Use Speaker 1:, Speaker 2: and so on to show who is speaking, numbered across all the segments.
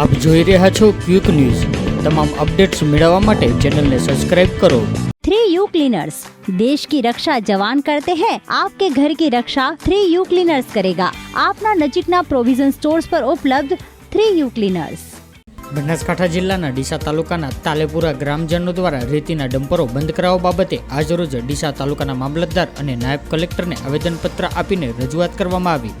Speaker 1: આપ જોઈ રહ્યા છો ક્વિક ન્યૂઝ. તમામ અપડેટ્સ મેળવવા માટે ચેનલને સબસ્ક્રાઇબ કરો.
Speaker 2: थ्री यू क्लीनर्स देश की रक्षा जवान करते हैं आपके ઘર કી રક્ષા થ્રી યુ ક્લીનર્સ કરેગા. આપના નજીકના પ્રોવિઝન સ્ટોર્સ પર ઉપલબ્ધ થ્રી યુ ક્લીનર્સ.
Speaker 1: બનાસકાંઠા જિલ્લાના ડીસા તાલુકાના તાલેપુરા ગ્રામજનો દ્વારા રેતીના ડમ્પરો બંધ કરાવવા બાબતે આજરોજ ડીસા તાલુકાના મામલતદાર અને નાયબ કલેક્ટરને આવેદનપત્ર આપીને રજૂઆત કરવામાં આવી.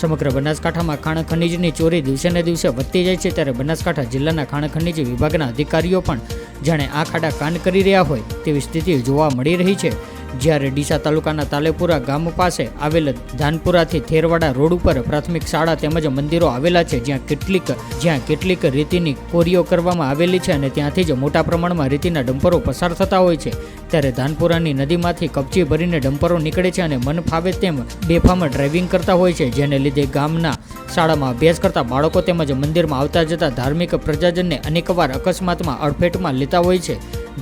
Speaker 1: સમગ્ર બનાસકાંઠામાં ખાણ ખનીજની ચોરી દિવસે ને દિવસે વધતી જાય છે ત્યારે બનાસકાંઠા જિલ્લાના ખાણ ખનીજ વિભાગના અધિકારીઓ પણ જાણે આ ખાડા કાન કરી રહ્યા હોય તેવી સ્થિતિ જોવા મળી રહી છે. જ્યારે ડીસા તાલુકાના તાલેપુરા ગામ પાસે આવેલ ધાનપુરાથી થેરવાડા રોડ ઉપર પ્રાથમિક શાળા તેમજ મંદિરો આવેલા છે, જ્યાં કેટલીક જ્યાં કેટલીક રીતિની કોરીઓ કરવામાં આવેલી છે અને ત્યાંથી જ મોટા પ્રમાણમાં રીતિના ડમ્પરો પસાર થતા હોય છે. ત્યારે ધાનપુરાની નદીમાંથી કપચી ભરીને ડમ્પરો નીકળે છે અને મન ફાવે તેમ બેફામ ડ્રાઇવિંગ કરતા હોય છે, જેને લીધે ગામના શાળામાં અભ્યાસ કરતા બાળકો તેમજ મંદિરમાં આવતા જતા ધાર્મિક પ્રજાજનને અનેકવાર અકસ્માતમાં અડફેટમાં લેતા હોય છે.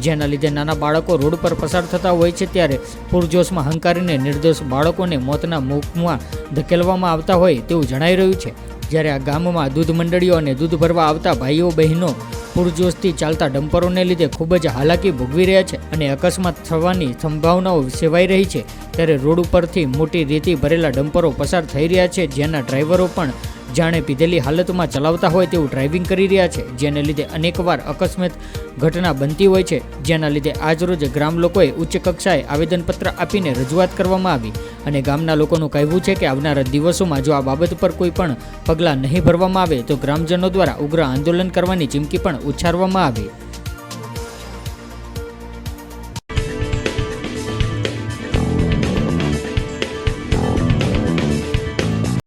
Speaker 1: જેના લીધે નાના બાળકો રોડ પર પસાર થતા હોય છે ત્યારે પૂરજોશમાં હંકારીને નિર્દોષ બાળકોને મોતના મુખમાં ધકેલવામાં આવતા હોય તેવું જણાઈ રહ્યું છે. જ્યારે આ ગામમાં દૂધ મંડળીઓ અને દૂધ ભરવા આવતા ભાઈઓ બહેનો પૂરજોશથી ચાલતા ડમ્પરોને લીધે ખૂબ જ હાલાકી ભોગવી રહ્યા છે અને અકસ્માત થવાની સંભાવનાઓ સેવાઈ રહી છે. ત્યારે રોડ ઉપરથી મોટી રેતી ભરેલા ડમ્પરો પસાર થઈ રહ્યા છે, જેના ડ્રાઈવરો પણ જાણે પીધેલી હાલતમાં ચલાવતા હોય તેવું ડ્રાઇવિંગ કરી રહ્યા છે, જેને લીધે અનેકવાર અકસ્માત ઘટના બનતી હોય છે, જેના લીધે આજરોજ ગ્રામ લોકોએ ઉચ્ચ કક્ષાએ આવેદનપત્ર આપીને રજૂઆત કરવામાં આવી અને ગામના લોકોનું કહેવું છે કે આવનારા દિવસોમાં જો આ બાબત પર કોઈ પણ પગલાં નહીં ભરવામાં આવે તો ગ્રામજનો દ્વારા ઉગ્ર આંદોલન કરવાની ચીમકી પણ ઉચ્ચારવામાં આવી.